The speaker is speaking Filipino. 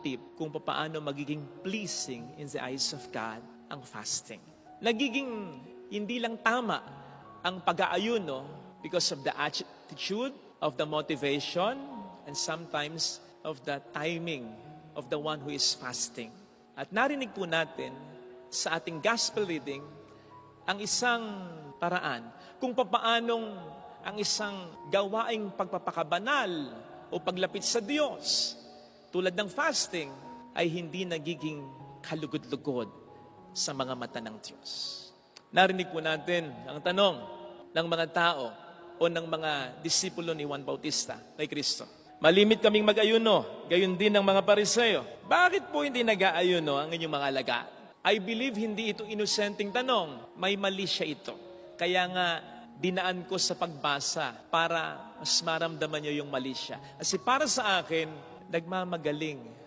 tip kung paano magiging pleasing in the eyes of God ang fasting. Nagiging hindi lang tama ang pag-aayuno because of the attitude, of the motivation, and sometimes of the timing of the one who is fasting. At narinig po natin sa ating gospel reading ang isang paraan kung papaanong ang isang gawaing pagpapakabanal o paglapit sa Diyos tulad ng fasting ay hindi nagiging kalugod-lugod sa mga mata ng Diyos. Narinig po natin ang tanong ng mga tao o ng mga disipulo ni Juan Bautista kay Kristo. Malimit kaming mag-ayuno, gayon din ng mga pariseo. Bakit po hindi nag-aayuno ang inyong mga alaga? I believe hindi ito inosenteng tanong. May mali siya ito. Kaya nga, dinaan ko sa pagbasa para mas maramdaman niyo yung mali siya. Kasi para sa akin, nagmamagaling